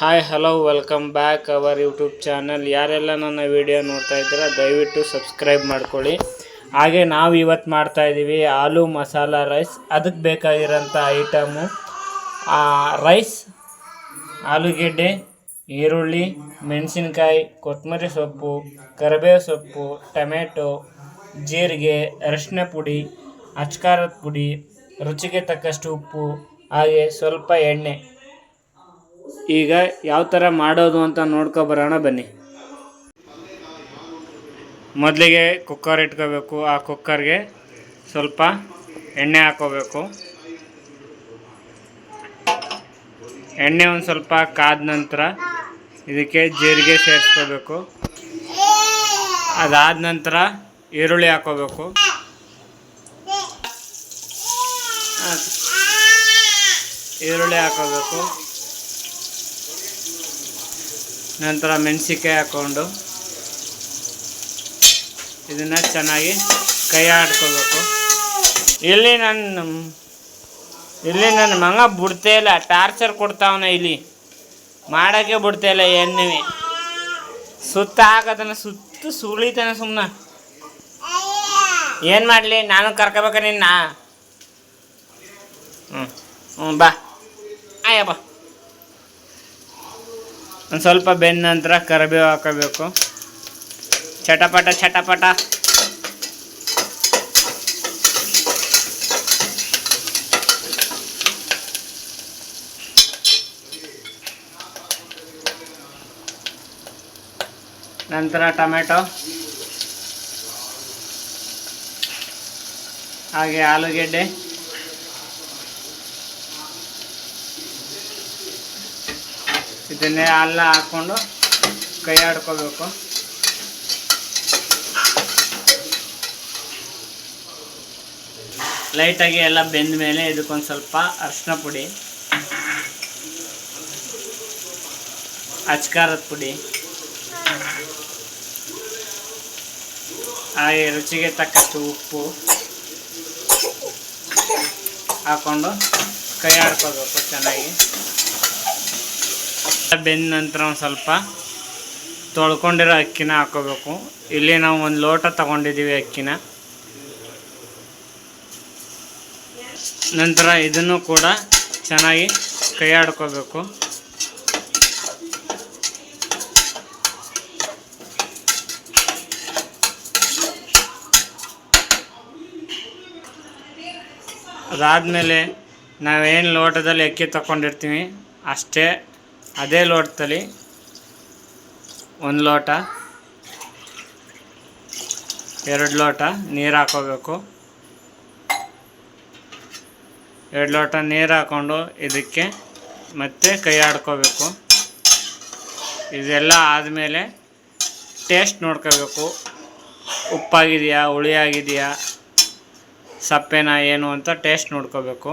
Hi hello welcome back our YouTube channel ಯಾರೆಲ್ಲ ನನ್ನ video ನೋಡ್ತಾ ಇದ್ದೀರಾ, ದಯವಿಟ್ಟು ಸಬ್ಸ್ಕ್ರೈಬ್ ಮಾಡ್ಕೊಳ್ಳಿ. ಹಾಗೆ ನಾವು ಇವತ್ತು ಮಾಡ್ತಾ ಇದ್ದೀವಿ ಆಲೂ ಮಸಾಲ ರೈಸ್ ಅದಕ್ಕೆ ಬೇಕಾಗಿರೋಂಥ ಐಟಮು ರೈಸ್ ಆಲೂಗೆಡ್ಡೆ, ಈರುಳ್ಳಿ, ಮೆಣಸಿನ್ಕಾಯಿ ಕೊತ್ತಂಬರಿ ಸೊಪ್ಪು, ಕರಿಬೇವು ಸೊಪ್ಪು, ಟೊಮೆಟೊ, ಜೀರಿಗೆ, ಅರಿಶಿನ ಪುಡಿ, ಅಚ್ಕಾರದ ಪುಡಿ, ರುಚಿಗೆ ತಕ್ಕಷ್ಟು ಉಪ್ಪು, ಹಾಗೆ ಸ್ವಲ್ಪ ಎಣ್ಣೆ. ಈಗ ಯಾವ ಥರ ಮಾಡೋದು ಅಂತ ನೋಡ್ಕೊ ಬರೋಣ ಬನ್ನಿ. ಮೊದಲಿಗೆ ಕುಕ್ಕರ್ ಇಟ್ಕೋಬೇಕು. ಆ ಕುಕ್ಕರ್ಗೆ ಸ್ವಲ್ಪ ಎಣ್ಣೆ ಹಾಕೋಬೇಕು. ಎಣ್ಣೆ ಒಂದು ಸ್ವಲ್ಪ ಕಾದ ನಂತರ ಇದಕ್ಕೆ ಜೀರಿಗೆ ಸೇರಿಸ್ಕೋಬೇಕು. ಅದಾದ ನಂತರ ಈರುಳ್ಳಿ ಹಾಕೋಬೇಕು. ಈರುಳ್ಳಿ ಹಾಕೋಬೇಕು. ನಂತರ ಮೆಣಸಿಕಾಯಿ ಹಾಕ್ಕೊಂಡು ಇದನ್ನು ಚೆನ್ನಾಗಿ ಕೈ ಆಡ್ಕೋಬೇಕು ಇಲ್ಲಿ ನನ್ನ ಇಲ್ಲಿ ನನ್ನ ಮಗ ಬಿಡ್ತೇ ಇಲ್ಲ, ಟಾರ್ಚರ್ ಕೊಡ್ತಾವನ ಇಲ್ಲಿ. ಮಾಡೋಕ್ಕೆ ಬಿಡ್ತಾ ಇಲ್ಲ ಎಣ್ಣೆ ಸುತ್ತ ಹಾಕೋದನ್ನ ಸುತ್ತ ಸುಳಿತಾನೆ ಸುಮ್ಮನೆ ಏನು ಮಾಡಲಿ? ನಾನು ಕರ್ಕೋಬೇಕ ನಿನ್ನ? ಹ್ಞೂ ಹ್ಞೂ ಬಾ. ಆಯ್ಯ ಒಂದು ಸ್ವಲ್ಪ ಬೆಂದ ನಂತರ ಕರಿಬೇವು ಹಾಕಬೇಕು. ಚಟಪಟ ಚಟಪಟ. ನಂತರ ಟೊಮೆಟೊ. ಹಾಗೆ ಆಲೂಗೆಡ್ಡೆ. ಇದನ್ನೇ ಅಲ್ಲ ಹಾಕ್ಕೊಂಡು ಕೈ ಆಡ್ಕೋಬೇಕು. ಲೈಟಾಗಿ ಎಲ್ಲ ಬೆಂದ ಮೇಲೆ ಇದಕ್ಕೊಂದು ಸ್ವಲ್ಪ ಅರಿಶಿನ ಪುಡಿ, ಅಚ್ಕಾರದ ಪುಡಿ, ಹಾಗೆ ರುಚಿಗೆ ತಕ್ಕಷ್ಟು ಉಪ್ಪು ಹಾಕ್ಕೊಂಡು ಕೈ ಆಡ್ಕೋಬೇಕು ಚೆನ್ನಾಗಿ. ಬೆಂದ ನಂತರ ಒಂದು ಸ್ವಲ್ಪ ತೊಳ್ಕೊಂಡಿರೋ ಅಕ್ಕಿನ ಹಾಕೋಬೇಕು. ಇಲ್ಲಿ ನಾವು ಒಂದು ಲೋಟ ತಗೊಂಡಿದ್ದೀವಿ ಅಕ್ಕಿನ. ನಂತರ ಇದನ್ನು ಕೂಡ ಚೆನ್ನಾಗಿ ಕೈ ಆಡ್ಕೋಬೇಕು ಅದಾದಮೇಲೆ ನಾವೇನು ಲೋಟದಲ್ಲಿ ಅಕ್ಕಿ ತಗೊಂಡಿರ್ತೀವಿ, ಅಷ್ಟೇ ಅದೇ ಲೋಟದಲ್ಲಿ ಒಂದು ಲೋಟ, ಎರಡು ಲೋಟ ನೀರು ಹಾಕೋಬೇಕು. ಎರಡು ಲೋಟ ನೀರು ಹಾಕ್ಕೊಂಡು ಇದಕ್ಕೆ ಮತ್ತೆ ಕೈ ಆಡ್ಕೋಬೇಕು. ಇದೆಲ್ಲ ಆದಮೇಲೆ ಟೇಸ್ಟ್ ನೋಡ್ಕೋಬೇಕು. ಉಪ್ಪಾಗಿದೆಯಾ ಹುಳಿ ಆಗಿದೆಯಾ ಸಪ್ಪೆನಾ, ಏನು ಅಂತ ಟೇಸ್ಟ್ ನೋಡ್ಕೋಬೇಕು.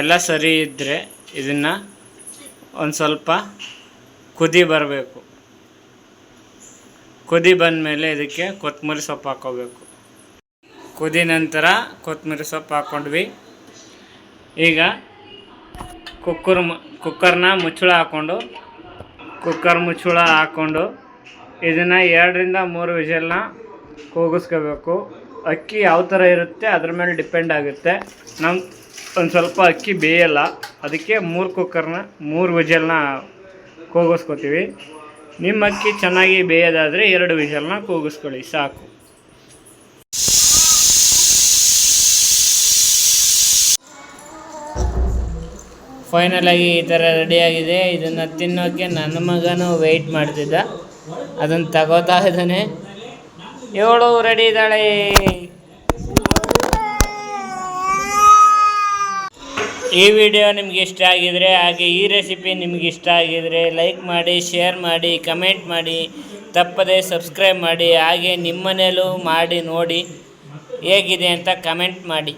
ಎಲ್ಲ ಸರಿ ಇದ್ದರೆ ಇದನ್ನು ಒಂದು ಸ್ವಲ್ಪ ಕುದಿ ಬರಬೇಕು. ಕುದಿ ಬಂದ ಮೇಲೆ ಇದಕ್ಕೆ ಕೊತ್ತಂಬರಿ ಸೊಪ್ಪು ಹಾಕೋಬೇಕು. ಕುದಿ ನಂತರ ಕೊತ್ತಂಬರಿ ಸೊಪ್ಪು ಹಾಕ್ಕೊಂಡ್ವಿ ಈಗ ಕುಕ್ಕರ್ ಕುಕ್ಕರ್ನ ಮುಚ್ಚಳ ಹಾಕ್ಕೊಂಡು ಕುಕ್ಕರ್ ಮುಚ್ಚಳ ಹಾಕ್ಕೊಂಡು ಇದನ್ನು ಎರಡರಿಂದ ಮೂರು ವಿಷಲ್ನ ಕೂಗಿಸ್ಕೋಬೇಕು. ಅಕ್ಕಿ ಯಾವ ಥರ ಇರುತ್ತೆ ಅದ್ರ ಮೇಲೆ ಡಿಪೆಂಡ್ ಆಗುತ್ತೆ. ನಮ್ಮ ಒಂದು ಸ್ವಲ್ಪ ಅಕ್ಕಿ ಬೇಯಲ್ಲ. ಅದಕ್ಕೆ ಮೂರು ಕುಕ್ಕರ್ನ ಮೂರು ವಿಜಲ್ನ ಕೂಗಿಸ್ಕೊತೀವಿ. ನಿಮ್ಮ ಅಕ್ಕಿ ಚೆನ್ನಾಗಿ ಬೇಯೋದಾದರೆ ಎರಡು ವಿಜಲ್ನ ಕೂಗಿಸ್ಕೊಳ್ಳಿ, ಸಾಕು. ಫೈನಲಾಗಿ ಈ ಥರ ರೆಡಿಯಾಗಿದೆ ಇದನ್ನು ತಿನ್ನೋಕ್ಕೆ ನನ್ನ ಮಗನೂ ವೆಯ್ಟ್ ಮಾಡ್ತಿದ್ದ. ಅದನ್ನು ತಗೋತಾ ಇದ್ದಾನೆ. ಏಳು ರೆಡಿ ಇದ್ದಾಳೆ. ಈ ವಿಡಿಯೋ ನಿಮ್ಗೆ ಇಷ್ಟ ಆಗಿದರೆ, ಹಾಗೆ ಈ ರೆಸಿಪಿ ನಿಮ್ಗೆ ಇಷ್ಟ ಆಗಿದರೆ ಲೈಕ್ ಮಾಡಿ ಶೇರ್ ಮಾಡಿ ಕಮೆಂಟ್ ಮಾಡಿ, ತಪ್ಪದೆ ಸಬ್ಸ್ಕ್ರೈಬ್ ಮಾಡಿ, ಹಾಗೆ ನಿಮ್ಮನೇಲೂ ಮಾಡಿ ನೋಡಿ ಹೇಗಿದೆ ಅಂತ ಕಮೆಂಟ್ ಮಾಡಿ.